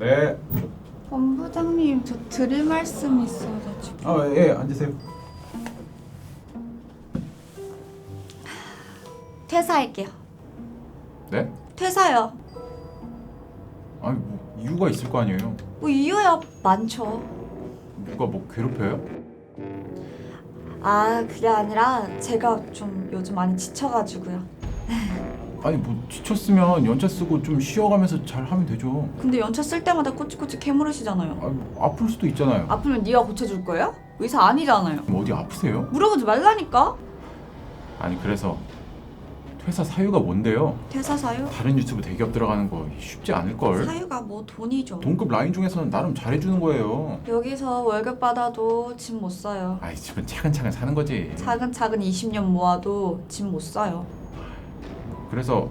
네. 본부장님 저 드릴 말씀이 있어가지고 아, 예, 앉으세요. 퇴사할게요. 네? 퇴사요. 아니, 뭐 이유가 있을 거 아니에요. 뭐 이유야 많죠. 누가 뭐 괴롭혀요? 아 그게 아니라 제가 좀 요즘 많이 지쳐가지고요. 아니, 뭐 지쳤으면 연차 쓰고 좀 쉬어가면서 잘 하면 되죠. 근데 연차 쓸 때마다 꼬치꼬치 캐물으시잖아요. 아, 뭐 아플 수도 있잖아요. 아프면 네가 고쳐줄 거예요? 의사 아니잖아요. 뭐 어디 아프세요? 물어보지 말라니까. 아니, 그래서 퇴사 사유가 뭔데요? 퇴사 사유? 다른 유튜브 대기업 들어가는 거 쉽지 않을 걸. 사유가 뭐 돈이죠. 동급 라인 중에서는 나름 잘해주는 거예요. 여기서 월급 받아도 집 못 사요. 아이 집은 차근차근 사는 거지. 차근차근 20년 모아도 집 못 사요. 그래서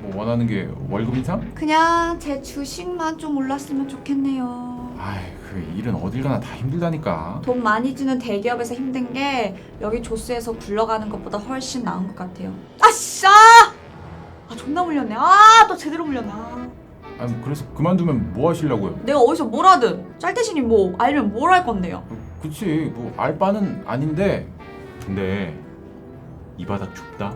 뭐 원하는 게 월급 인상? 그냥 제 주식만 좀 올랐으면 좋겠네요. 아이 그 일은 어딜 가나 다 힘들다니까. 돈 많이 주는 대기업에서 힘든 게 여기 조스에서 굴러가는 것보다 훨씬 나은 것 같아요. 아씨! 아! 아 존나 물렸네. 아! 또 제대로 물렸네. 아. 아니 뭐 그래서 그만두면 뭐 하시려고요? 내가 어디서 뭘 하든 짤 대신이 뭐 알면 뭘 할 건데요. 그치 뭐 알바는 아닌데 근데 이 바닥 좁다.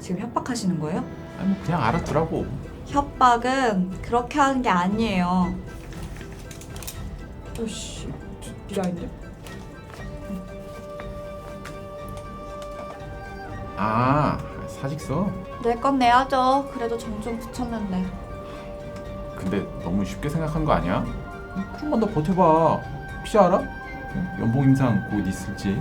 지금 협박하시는 거예요? 아니 뭐 그냥 알아두라고. 협박은 그렇게 하는 게 아니에요. 어씨, 디라인데? 아 사직서? 내 건 내야죠. 그래도 정좀 붙였는데. 근데 너무 쉽게 생각한 거 아니야? 좀만 더 버텨봐. 혹시 알아? 연봉 인상 곧 있을지.